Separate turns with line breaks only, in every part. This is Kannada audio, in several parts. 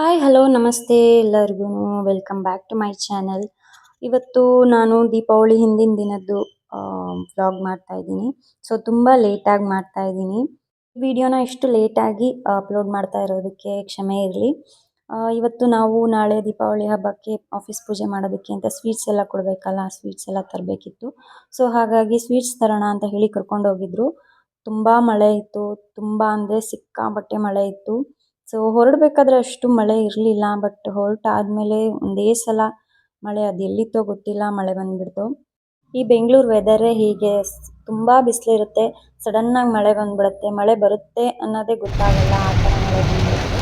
ಹಾಯ್ ಹಲೋ ನಮಸ್ತೆ ಎಲ್ಲರಿಗೂ. Welcome back to my channel ಇವತ್ತು ನಾನು ದೀಪಾವಳಿ ಹಿಂದಿನ ದಿನದ್ದು ವ್ಲಾಗ್ ಮಾಡ್ತಾ ಇದ್ದೀನಿ. ಸೊ ತುಂಬ ಲೇಟಾಗಿ ಮಾಡ್ತಾ ಇದ್ದೀನಿ. ವಿಡಿಯೋನ ಇಷ್ಟು ಲೇಟಾಗಿ ಅಪ್ಲೋಡ್ ಮಾಡ್ತಾ ಇರೋದಕ್ಕೆ ಕ್ಷಮೆ ಇರಲಿ. ಇವತ್ತು ನಾವು ನಾಳೆ ದೀಪಾವಳಿ ಹಬ್ಬಕ್ಕೆ ಆಫೀಸ್ ಪೂಜೆ ಮಾಡೋದಕ್ಕೆ ಅಂತ ಸ್ವೀಟ್ಸ್ ಎಲ್ಲ ಕೊಡಬೇಕಲ್ಲ ಸ್ವೀಟ್ಸ್ ಎಲ್ಲ ತರಬೇಕಿತ್ತು. ಸೊ ಹಾಗಾಗಿ ಸ್ವೀಟ್ಸ್ ತರೋಣ ಅಂತ ಹೇಳಿ ಕರ್ಕೊಂಡು ಹೋಗಿದ್ರು. ತುಂಬ ಮಳೆ ಇತ್ತು. ತುಂಬ ಅಂದರೆ ಸಿಕ್ಕಾಪಟ್ಟೆ ಮಳೆ ಇತ್ತು. ಸೊ ಹೊರಡಬೇಕಾದ್ರೆ ಅಷ್ಟು ಮಳೆ ಇರಲಿಲ್ಲ ಬಟ್ ಹೊರಟಾದ್ಮೇಲೆ ಒಂದೇ ಸಲ ಮಳೆ ಅದು ಎಲ್ಲಿತ್ತೋ ಗೊತ್ತಿಲ್ಲ, ಮಳೆ ಬಂದ್ಬಿಡ್ತು. ಈ ಬೆಂಗಳೂರು ವೆದರೇ ಹೀಗೆ ತುಂಬ ಬಿಸಿಲಿರುತ್ತೆ ಸಡನ್ನಾಗಿ ಮಳೆ ಬಂದ್ಬಿಡುತ್ತೆ, ಮಳೆ ಬರುತ್ತೆ ಅನ್ನೋದೇ ಗೊತ್ತಾಗಲ್ಲ ಆ ಥರ ಮಳೆ ಬಂದ್ಬಿಡುತ್ತೆ.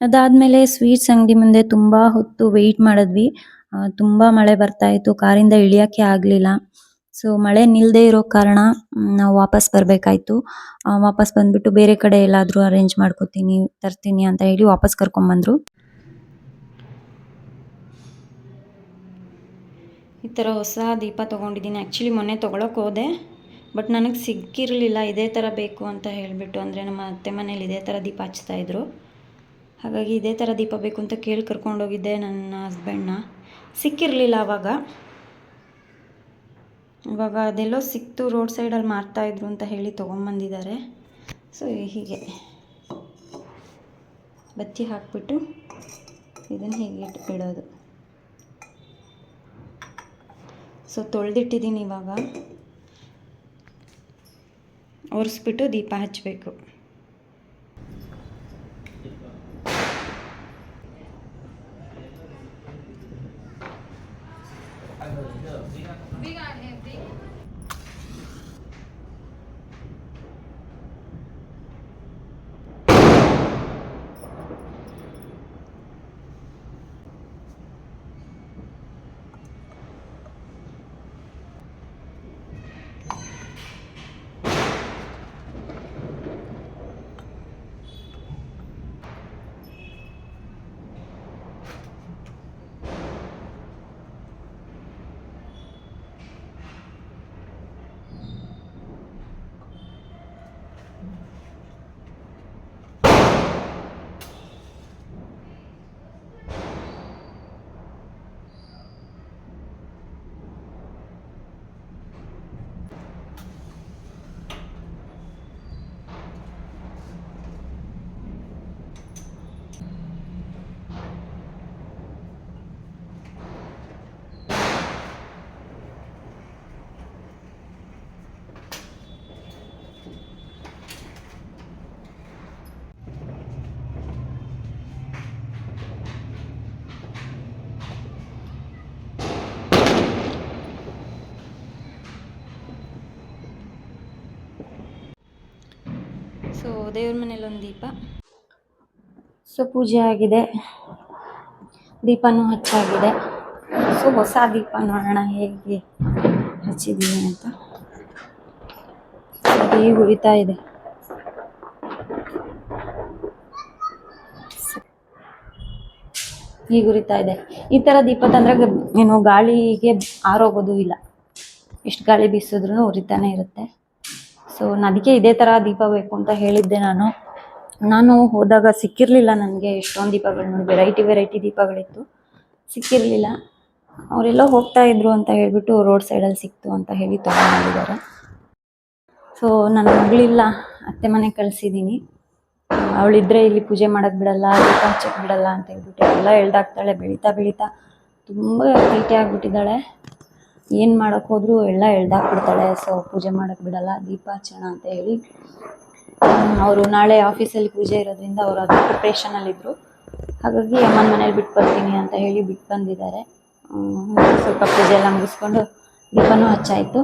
ಅದಾದಮೇಲೆ ಸ್ವೀಟ್ಸ್ ಅಂಗಡಿ ಮುಂದೆ ತುಂಬ ಹೊತ್ತು ವೆಯ್ಟ್ ಮಾಡಿದ್ವಿ. ತುಂಬಾ ಮಳೆ ಬರ್ತಾ ಇತ್ತು, ಕಾರಿಂದ ಇಳಿಯಕ್ಕೆ ಆಗ್ಲಿಲ್ಲ. ಸೊ ಮಳೆ ನಿಲ್ದೇ ಇರೋ ಕಾರಣ ನಾವು ವಾಪಸ್ ಬರಬೇಕಾಯ್ತು. ವಾಪಸ್ ಬಂದ್ಬಿಟ್ಟು ಬೇರೆ ಕಡೆ ಎಲ್ಲಾದ್ರೂ ಅರೇಂಜ್ ಮಾಡ್ಕೋತೀನಿ, ತರ್ತೀನಿ ಅಂತ ಹೇಳಿ ವಾಪಸ್ ಕರ್ಕೊಂಡ್ ಬಂದ್ರು ಈ ಥರ ಹೊಸ ದೀಪ ತೊಗೊಂಡಿದ್ದೀನಿ. ಆ್ಯಕ್ಚುಲಿ ಮೊನ್ನೆ ತೊಗೊಳಕ್ಕೆ ಹೋದೆ ಬಟ್ ನನಗೆ ಸಿಕ್ಕಿರಲಿಲ್ಲ. ಇದೇ ಥರ ಬೇಕು ಅಂತ ಹೇಳಿಬಿಟ್ಟು, ಅಂದರೆ ನಮ್ಮ ಅತ್ತೆ ಮನೇಲಿ ಇದೇ ಥರ ದೀಪ ಹಚ್ತಾಯಿದ್ರು ಹಾಗಾಗಿ ಇದೇ ಥರ ದೀಪ ಬೇಕು ಅಂತ ಕೇಳಿ ಕರ್ಕೊಂಡೋಗಿದ್ದೆ ನನ್ನ ಹಸ್ಬೆಂಡ್ನ ಸಿಕ್ಕಿರಲಿಲ್ಲ ಆವಾಗ ಇವಾಗ ಅದೆಲ್ಲೋ ಸಿಕ್ತು, ರೋಡ್ ಸೈಡಲ್ಲಿ ಮಾರ್ತಾಯಿದ್ರು ಅಂತ ಹೇಳಿ ತೊಗೊಂಬಂದಿದ್ದಾರೆ. ಸೊ, ಹೀಗೆ. ಬತ್ತಿ ಹಾಕ್ಬಿಟ್ಟು ಇದನ್ನು ಹೀಗೆ ಇಟ್ಟು ಬಿಡೋದು ಸೊ, ತೊಳೆದಿಟ್ಟಿದ್ದೀನಿ ಇವಾಗ. ಒರೆಸ್ಬಿಟ್ಟು ದೀಪ ಹಚ್ಚಬೇಕು ಸೊ ದೇವ್ರ ಮನೇಲಿ ಒಂದು ದೀಪ. ಸೊ ಪೂಜೆ ಆಗಿದೆ. ದೀಪನೂ ಹಚ್ಚಾಗಿದೆ. ಸೊ ಹೊಸ ದೀಪ ನೋಡೋಣ ಹೇಗೆ ಹಚ್ಚಿದ್ದೀನಿ ಅಂತ. ಹೇಗೆ ಉರಿತಾ ಇದೆ. ಹೀಗೆ ಉರಿತಾ ಇದೆ. ಈ ಥರ ದೀಪ ತಂದ್ರೆ ಏನು ಗಾಳಿಗೆ ಆರೋಗೋದು ಇಲ್ಲ. ಎಷ್ಟು ಗಾಳಿ ಬೀಸಿದ್ರೂ ಉರಿತಾನೆ ಇರುತ್ತೆ. ಸೊ ಅದಕ್ಕೆ ಇದೇ ಥರ ದೀಪ ಬೇಕು ಅಂತ ಹೇಳಿದ್ದೆ ನಾನು. ನಾನು ಹೋದಾಗ ಸಿಕ್ಕಿರಲಿಲ್ಲ ನನಗೆ ಎಷ್ಟೊಂದು ದೀಪಗಳು ನೋಡಿ ವೆರೈಟಿ ವೆರೈಟಿ ದೀಪಗಳಿತ್ತು. ಸಿಕ್ಕಿರಲಿಲ್ಲ. ಅವರೆಲ್ಲ ಹೋಗ್ತಾ ಇದ್ರು ಅಂತ ಹೇಳಿಬಿಟ್ಟು ರೋಡ್ ಸೈಡಲ್ಲಿ ಸಿಕ್ತು ಅಂತ ಹೇಳಿ ತೊಗೊಂಡಿದ್ದಾರೆ ಸೊ ನನ್ನ ಮಗಳಿಲ್ಲ, ಅತ್ತೆ ಮನೆ ಕಳಿಸಿದ್ದೀನಿ ಅವಳಿದ್ರೆ ಇಲ್ಲಿ ಪೂಜೆ ಮಾಡೋಕ್ಕೆ ಬಿಡಲ್ಲ, ದೀಪ ಹಚ್ಚಕ್ಕೆ ಬಿಡಲ್ಲ ಅಂತ ಹೇಳ್ಬಿಟ್ಟು ಎಲ್ಲ ಎಳ್ದಾಕ್ತಾಳೆ ಬೆಳೀತಾ ಬೆಳೀತಾ ತುಂಬ ತೀಟೆ ಆಗಿಬಿಟ್ಟಿದ್ದಾಳೆ ಏನು ಮಾಡೋಕ್ಕೆ ಹೋದ್ರು ಎಲ್ಲ ಎಳ್ದಾಕ್ಬಿಡ್ತಾಳೆ ಸೊ ಪೂಜೆ ಮಾಡೋಕ್ಕೆ ಬಿಡಲ್ಲ ದೀಪಾರ್ಚನ ಅಂತ ಹೇಳಿ. ಅವರು ನಾಳೆ ಆಫೀಸಲ್ಲಿ ಪೂಜೆ ಇರೋದ್ರಿಂದ ಅವರು ಅದು ಪ್ರಿಪ್ರೇಷನಲ್ಲಿದ್ದರು ಹಾಗಾಗಿ ಅಮ್ಮನ ಮನೇಲಿ ಬಿಟ್ಟು ಬರ್ತೀನಿ ಅಂತ ಹೇಳಿ ಬಿಟ್ಟು ಬಂದಿದ್ದಾರೆ. ಸ್ವಲ್ಪ ಪೂಜೆ ಎಲ್ಲ ಮುಗಿಸ್ಕೊಂಡು ದೀಪನೂ ಹಚ್ಚಾಯಿತು.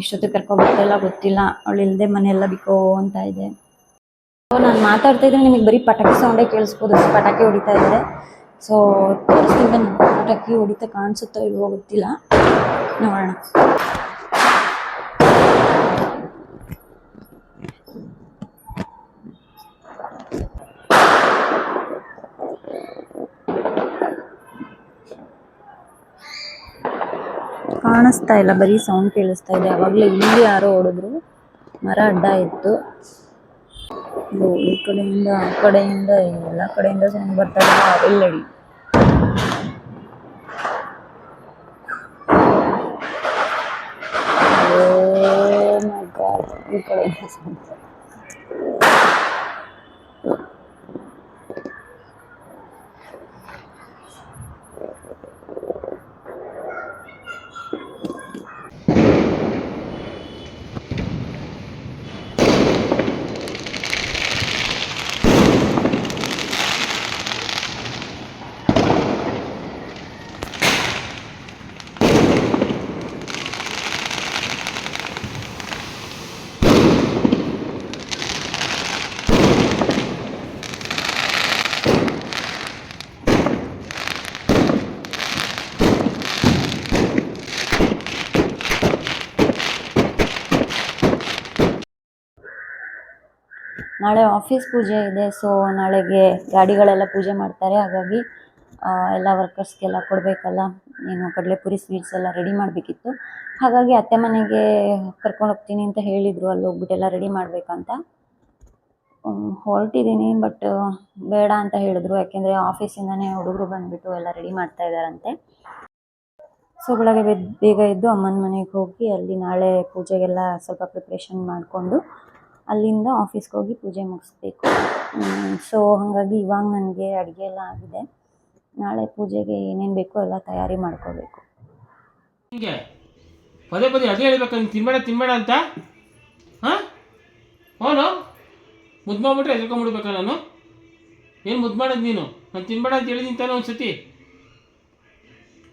ಎಷ್ಟೊತ್ತಿಗೆ ಕರ್ಕೊಬರ್ತಾಯಿಲ್ಲ ಗೊತ್ತಿಲ್ಲ. ಅವಳು ಇಲ್ಲದೆ ಮನೆಯೆಲ್ಲ ಬಿಕೋ ಅಂತ ಇದೆ. ನಾನು ಮಾತಾಡ್ತಾ ಇದ್ರೆ ನಿಮಗೆ ಬರೀ ಪಟಾಕಿ ಸೌಂಡೇ ಕೇಳಿಸ್ಬೋದು. ಪಟಾಕಿ ಹೊಡಿತಾ ಇದ್ದಾರೆ. ಸೊ ತೋರಿಸ್ತೀನಿ ಪಟಾಕಿ ಹೊಡಿತಾ ಕಾಣಿಸುತ್ತೋ ಇಲ್ವೋ ಗೊತ್ತಿಲ್ಲ. ನೋಡೋಣ. ಕಾಣಿಸ್ತಾ ಇಲ್ಲ, ಬರೀ ಸೌಂಡ್ ಕೇಳಿಸ್ತಾ ಇದೆ. ಅವಾಗಲೇ ಇಲ್ಲಿ ಯಾರೋ ಹೊಡೆದ್ರು ಮರ ಅಡ್ಡ ಇತ್ತು. ಈ ಕಡೆಯಿಂದ, ಆ ಕಡೆಯಿಂದ ಎಲ್ಲ ಕಡೆಯಿಂದ ಸೌಂಡ್ ಬರ್ತಾ ಇಲ್ಲ. ಎಲ್ಲೆಡಿ ఇక్కడ ನಾಳೆ ಆಫೀಸ್ ಪೂಜೆ ಇದೆ ಸೊ ನಾಳೆಗೆ ಗಾಡಿಗಳೆಲ್ಲ ಪೂಜೆ ಮಾಡ್ತಾರೆ. ಹಾಗಾಗಿ ಎಲ್ಲ ವರ್ಕರ್ಸ್ಗೆಲ್ಲ ಕೊಡಬೇಕಲ್ಲ. ಏನು ಕಡಲೆಪುರಿ ಸ್ವೀಟ್ಸ್ ಎಲ್ಲ ರೆಡಿ ಮಾಡಬೇಕಿತ್ತು. ಹಾಗಾಗಿ ಅತ್ತೆ ಮನೆಗೆ ಕರ್ಕೊಂಡು ಹೋಗ್ತೀನಿ ಅಂತ ಹೇಳಿದರು. ಅಲ್ಲಿ ಹೋಗ್ಬಿಟ್ಟೆಲ್ಲ ರೆಡಿ ಮಾಡಬೇಕಂತ. ಹೊರಟಿದ್ದೀನಿ ಬಟ್ ಬೇಡ ಅಂತ ಹೇಳಿದ್ರು. ಯಾಕೆಂದರೆ ಆಫೀಸಿಂದನೇ ಹುಡುಗರು ಬಂದುಬಿಟ್ಟು ಎಲ್ಲ ರೆಡಿ ಮಾಡ್ತಾ ಇದ್ದಾರಂತೆ. ಸೊ ಬೆಳಗ್ಗೆ ಬೇಗ ಎದ್ದು ಅಮ್ಮನ ಮನೆಗೆ ಹೋಗಿ ಅಲ್ಲಿ ನಾಳೆ ಪೂಜೆಗೆಲ್ಲ ಸ್ವಲ್ಪ ಪ್ರಿಪ್ರೇಷನ್ ಮಾಡಿಕೊಂಡು ಅಲ್ಲಿಂದ ಆಫೀಸ್ಗೆ ಹೋಗಿ ಪೂಜೆ ಮುಗಿಸ್ಬೇಕು. ಸೊ ಹಾಗಾಗಿ ಇವಾಗ ನನಗೆ ಅಡುಗೆ ಎಲ್ಲ ಆಗಿದೆ. ನಾಳೆ ಪೂಜೆಗೆ ಏನೇನು ಬೇಕೋ ಎಲ್ಲ ತಯಾರಿ ಮಾಡ್ಕೋಬೇಕು.
ಹಿಂಗೆ? ಪದೇ ಪದೇ ಅದೇ ಹೇಳ್ಬೇಕು, ನೀನು ತಿನ್ಬೇಡ ತಿನ್ಬೇಡ ಅಂತ? ಹಾಂ? ಅವನು ಮುದ್ದು ಮಾಡ್ಬಿಟ್ರೆ ಎದ್ಕೊಂಡ್ಬಿಡ್ಬೇಕಾ ನಾನು? ಏನು ಮುದ್ದು ಮಾಡೋದು ನೀನು? ನಾನು ತಿನ್ಬೇಡ ಅಂತ ಹೇಳಿದ್ದೀನಿ ತಾನೆ ಒಂದು ಸತಿ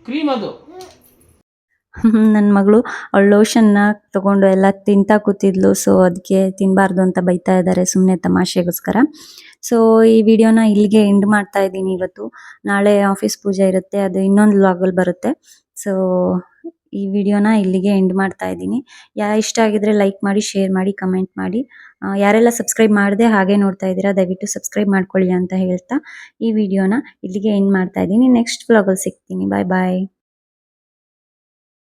ಕ್ರೀಮ್ ಅದು.
ನನ್ನ ಮಗಳು ಅವಳು ಲೋಷನ್ನ ತಗೊಂಡು ಎಲ್ಲ ತಿಂತಾ ಕೂತಿದ್ಲು ಸೊ ಅದಕ್ಕೆ ತಿನ್ನಬಾರ್ದು ಅಂತ ಬೈತಾ ಇದ್ದಾರೆ ಸುಮ್ಮನೆ ತಮಾಷೆಗೋಸ್ಕರ. ಸೊ ಈ ವಿಡಿಯೋನ ಇಲ್ಲಿಗೆ ಎಂಡ್ ಮಾಡ್ತಾ ಇದ್ದೀನಿ ಇವತ್ತು. ನಾಳೆ ಆಫೀಸ್ ಪೂಜೆ ಇರುತ್ತೆ, ಅದು ಇನ್ನೊಂದು ವ್ಲಾಗಲ್ಲಿ ಬರುತ್ತೆ. ಸೊ ಈ ವಿಡಿಯೋನ ಇಲ್ಲಿಗೆ ಎಂಡ್ ಮಾಡ್ತಾ ಇದ್ದೀನಿ. ಯಾ ಇಷ್ಟ ಆಗಿದ್ರೆ ಲೈಕ್ ಮಾಡಿ ಶೇರ್ ಮಾಡಿ ಕಮೆಂಟ್ ಮಾಡಿ. ಯಾರೆಲ್ಲ ಸಬ್ಸ್ಕ್ರೈಬ್ ಮಾಡದೆ ಹಾಗೆ ನೋಡ್ತಾ ಇದ್ದೀರಾ, ದಯವಿಟ್ಟು ಸಬ್ಸ್ಕ್ರೈಬ್ ಮಾಡ್ಕೊಳ್ಳಿ ಅಂತ ಹೇಳ್ತಾ ಈ ವಿಡಿಯೋನ ಇಲ್ಲಿಗೆ ಎಂಡ್ ಮಾಡ್ತಾ ಇದ್ದೀನಿ. ನೆಕ್ಸ್ಟ್ ವ್ಲಾಗಲ್ಲಿ ಸಿಗ್ತೀನಿ. ಬಾಯ್ ಬಾಯ್